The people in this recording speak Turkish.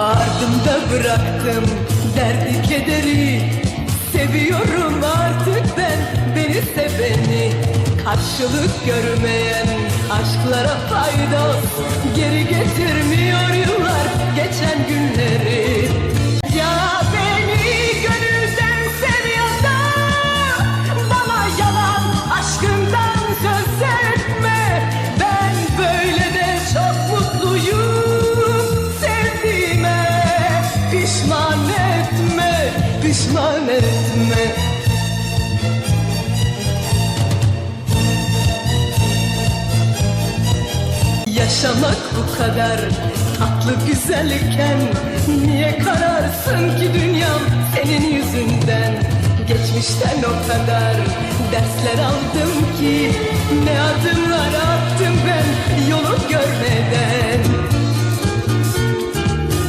Ardımda bıraktım derdi kederi. Seviyorum artık ben beni seveni. Karşılık görmeyen aşklara fayda. Geri getirmiyor etme Pişman etme. Yaşamak bu kadar tatlı güzelken Niye kararsın ki dünyam senin yüzünden? Geçmişten o kadar dersler aldım ki Ne adımlar attım